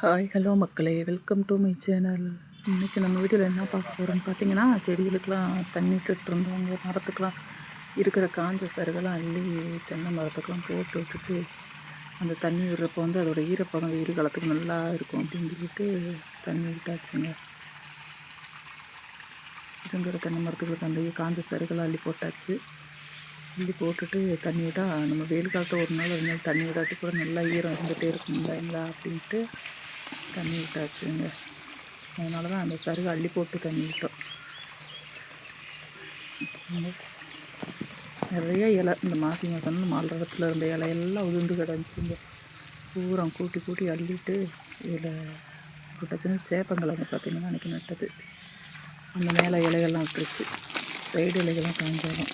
Hi hello மக்களே. Welcome to my channel இன்றைக்கி நம்ம வீடியோவில் என்ன பார்க்க போகிறோம்னு பார்த்தீங்கன்னா செடிகளுக்கெலாம் தண்ணி விட்டுட்டு இருந்தவங்க மரத்துக்கெலாம் இருக்கிற காஞ்ச சருகெல்லாம் அள்ளி தென்னை மரத்துக்கெலாம் போட்டு விட்டுட்டு அந்த தண்ணி விடுறப்போ வந்து அதோடய ஈரப்பதம் வெயில் காலத்துக்கு நல்லா இருக்கும் அப்படின்னு சொல்லிட்டு தண்ணி விட்டாச்சுங்க. இருக்கிற தென்னை மரத்துக்கு அந்த காஞ்ச சருகெல்லாம் அள்ளி போட்டாச்சு. அள்ளி போட்டுட்டு தண்ணி விட்டால் நம்ம வெயில் காலத்தில் ஒரு நாள் ஒரு நாள் தண்ணி விடாட்டி கூட நல்லா ஈரம் இருந்துகிட்டே இருக்கும் இல்லைங்களா அப்படின்ட்டு தண்ணி விட்டாச்சுங்க. அதனால தான் அந்த சருகு அள்ளி போட்டு தண்ணி விட்டோம். நிறைய இலை இந்த மாசி மாதம்னு மாலரத்தில் இருந்த இலையெல்லாம் உதிர்ந்து கிடந்துச்சுங்க. பூரா கூட்டி கூட்டி அள்ளிட்டு இதில் விட்டாச்சுன்னு சேப்பங்கிழங்கு பார்த்திங்கன்னா அன்றைக்கி நட்டது. அந்த மேலே இலைகள்லாம் விட்டுருச்சு. சைடு இலைகள்லாம் காஞ்சாலும்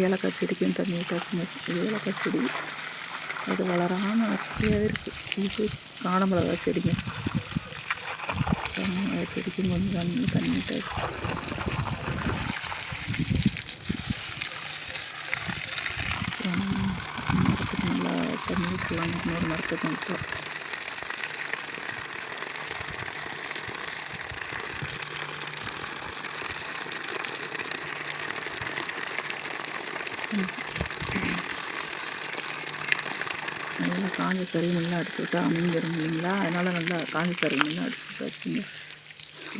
ஏலக்காய் செடிக்கும் தண்ணி ஊற்றாச்சுங்க ஏலக்காய் செடி அது வளராமல் அப்படியே இருக்குது இது காணமிளகா செடிங்க. காணமிளகா செடிக்கும் கொஞ்சம் தண்ணி தண்ணி ஊற்றாச்சு மரத்துக்கு நல்லா தண்ணி ஊற்றலாம் இன்னொரு மரத்துக்கு ஊற்றலாம் நல்லா காஞ்ச சரி நல்லா அடிச்சு விட்டா அமைஞ்சிடும் இல்லைங்களா? அதனால் நல்லா காஞ்ச சரி நல்லா அடிச்சு வச்சுங்க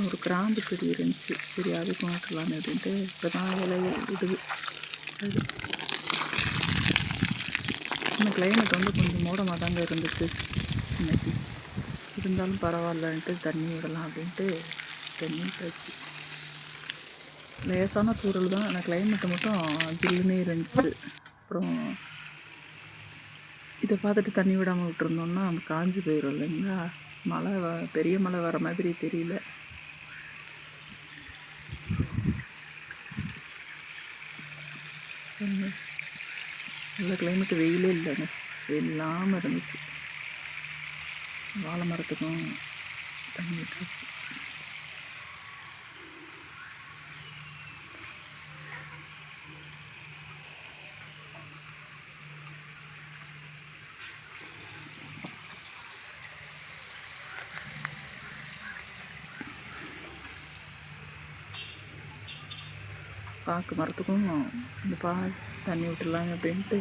ஒரு கிராம்பு செடி இருந்துச்சு. சரி அதுக்கு விட்டுலான்னு அப்படின்ட்டு இப்போ தான் இலைய விடுது அது இந்த கிளைமேட் வந்து கொஞ்சம் மூடமாக தாங்க இருந்துச்சு. இன்னைக்கு இருந்தாலும் பரவாயில்லன்ட்டு தண்ணி விடலாம் அப்படின்ட்டு தண்ணி போச்சு லேசான தூரல் தான் ஆனால் கிளைமேட்டு மட்டும் ஜில்லுன்னே இருந்துச்சு. அப்புறம் இதை பார்த்துட்டு தண்ணி விடாமல் விட்டுருந்தோம்னா காஞ்சி போயிடும் இல்லைங்களா? மழை வ பெரிய மழை வர மாதிரி தெரியல. நல்ல கிளைமேட்டு வெயிலே இல்லைங்க. வெயில் இல்லாமல் இருந்துச்சு. வாழை மரத்துக்கும் தண்ணி விட்டுருச்சு பாக்கு மரத்துக்கும் இந்த பா தண்ணி விட்டுடலாங்க அப்படின்ட்டு.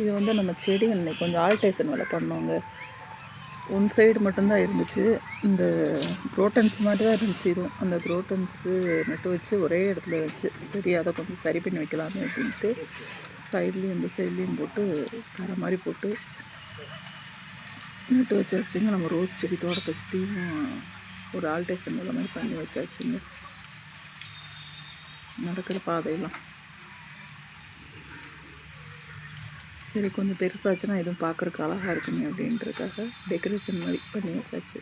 இது வந்து நம்ம செடிகள் கொஞ்சம் ஆல்டேஷன் வேலை பண்ணோங்க. ஒன் சைடு மட்டும்தான் இருந்துச்சு. இந்த குரோட்டன்ஸ் மாதிரி தான் இருந்துச்சு. இதுவும் அந்த குரோட்டன்ஸு நட்டு வச்சு ஒரே இடத்துல வச்சு சரி அதை கொஞ்சம் சரி பண்ணி வைக்கலாமே அப்படின்ட்டு சைட்லேயும் இந்த சைட்லேயும் போட்டு கரை மாதிரி போட்டு நட்டு வச்சாச்சுங்க. நம்ம ரோஸ் செடி தோட்டத்தை சுற்றியும் ஒரு ஆல்டேஷன் வேலை மாதிரி பண்ணி வச்சாச்சுங்க. நடக்கிற பாதையெல்லாம் சரி கொஞ்சம் பெருசாச்சுன்னா எதுவும் பார்க்குறக்கு அழகாக இருக்குமே அப்படின்றதுக்காக டெக்கரேஷன் மாதிரி பண்ணி வச்சாச்சு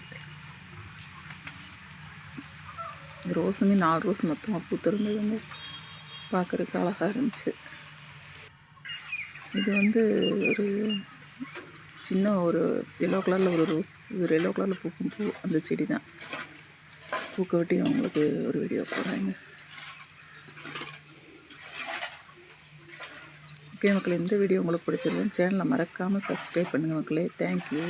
ரோஸுமே நாலு ரோஸ் மொத்தமாக பூத்திருந்ததுங்க பார்க்குறக்கு அழகாக இருந்துச்சு இது வந்து ஒரு சின்ன ஒரு எல்லோ கலரில் ஒரு ரோஸ் ஒரு எல்லோ கலரில் பூக்கும் பூ அந்த செடி தான் பூக்க வெட்டி அவங்களுக்கு ஒரு வீடியோ போடுறாங்க ஓகே மக்களே இந்த வீடியோ உங்களுக்கு பிடிச்சிருந்தேன் சேனலை மறக்காமல் சப்ஸ்கிரைப் பண்ணுங்கள் மக்களே. தேங்க்யூ